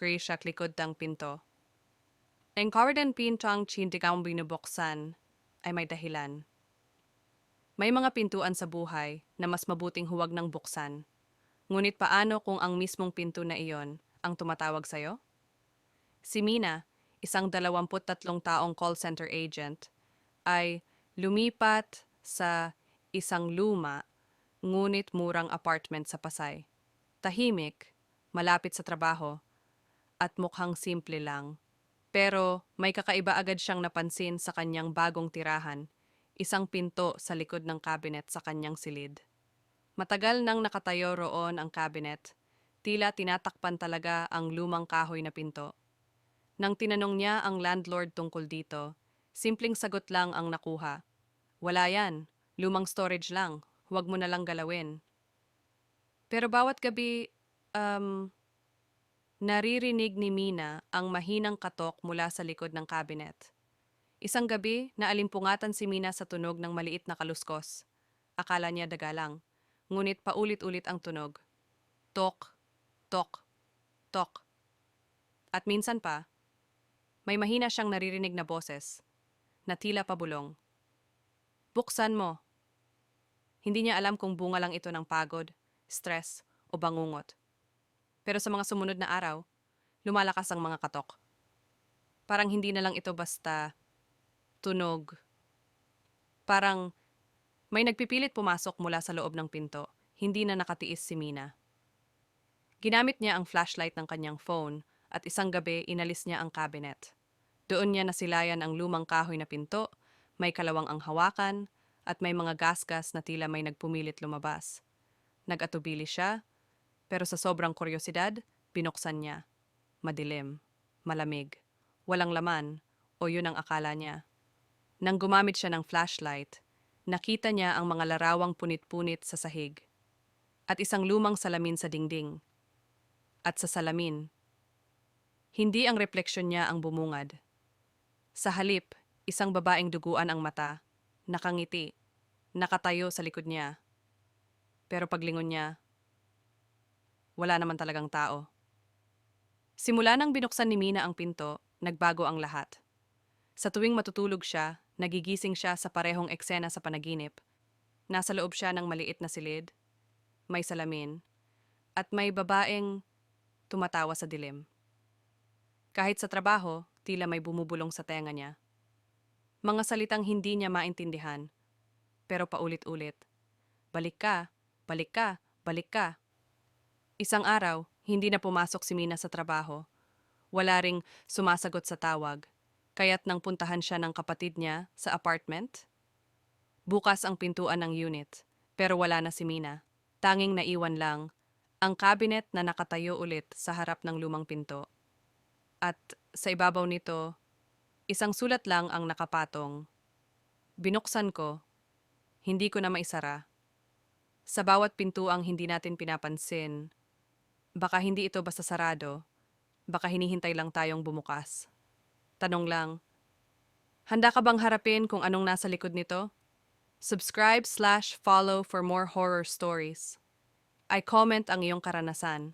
gray siya likod ng pinto. Ang korden pinto ang chindigang binubuksan ay may dahilan. May mga pintuan sa buhay na mas mabuting huwag ng buksan. Ngunit paano kung ang mismong pinto na iyon ang tumatawag sa'yo? Si Mina, isang 23 taong call center agent, ay lumipat sa isang luma ngunit murang apartment sa Pasay. Tahimik, malapit sa trabaho, at mukhang simple lang. Pero may kakaiba agad siyang napansin sa kanyang bagong tirahan, isang pinto sa likod ng cabinet sa kanyang silid. Matagal nang nakatayo roon ang cabinet, tila tinatakpan talaga ang lumang kahoy na pinto. Nang tinanong niya ang landlord tungkol dito, simpleng sagot lang ang nakuha. Wala yan, lumang storage lang, huwag mo na lang galawin. Pero bawat gabi, um, naririnig ni Mina ang mahinang katok mula sa likod ng cabinet. Isang gabi, naalimpungatan si Mina sa tunog ng maliit na kaluskos. Akala niya daga lang, ngunit paulit-ulit ang tunog. Tok, tok, tok. At minsan pa, may mahina siyang naririnig na boses, na tila pabulong. Buksan mo. Hindi niya alam kung bunga lang ito ng pagod, stress, o bangungot. Pero sa mga sumunod na araw, lumalakas ang mga katok. Parang hindi na lang ito basta tunog. Parang may nagpipilit pumasok mula sa loob ng pinto, hindi na nakatiis si Mina. Ginamit niya ang flashlight ng kanyang phone at isang gabi inalis niya ang cabinet. Doon niya nasilayan ang lumang kahoy na pinto, may kalawang ang hawakan, at may mga gasgas na tila may nagpumilit lumabas. Nag-atubili siya, pero sa sobrang kuryosidad, binuksan niya. Madilim, malamig, walang laman, o yun ang akala niya. Nang gumamit siya ng flashlight, nakita niya ang mga larawang punit-punit sa sahig. At isang lumang salamin sa dingding. At sa salamin, hindi ang refleksyon niya ang bumungad. Sa halip, isang babaeng duguan ang mata, nakangiti, nakatayo sa likod niya. Pero paglingon niya, wala naman talagang tao. Simula nang binuksan ni Mina ang pinto, nagbago ang lahat. Sa tuwing matutulog siya, nagigising siya sa parehong eksena sa panaginip. Nasa loob siya ng maliit na silid, may salamin, at may babaeng tumatawa sa dilim. Kahit sa trabaho, tila may bumubulong sa tenga niya. Mga salitang hindi niya maintindihan, pero paulit-ulit. Balik ka, balik ka, balik ka. Isang araw, hindi na pumasok si Mina sa trabaho. Wala ring sumasagot sa tawag, kaya't nang puntahan siya ng kapatid niya sa apartment. Bukas ang pintuan ng unit, pero wala na si Mina. Tanging naiwan lang ang cabinet na nakatayo ulit sa harap ng lumang pinto. At sa ibabaw nito, isang sulat lang ang nakapatong. Binuksan ko, hindi ko na maisara. Sa bawat pintuang hindi natin pinapansin, baka hindi ito basta sarado, baka hinihintay lang tayong bumukas. Tanong lang, handa ka bang harapin kung anong nasa likod nito? Subscribe slash follow for more horror stories. I comment ang iyong karanasan.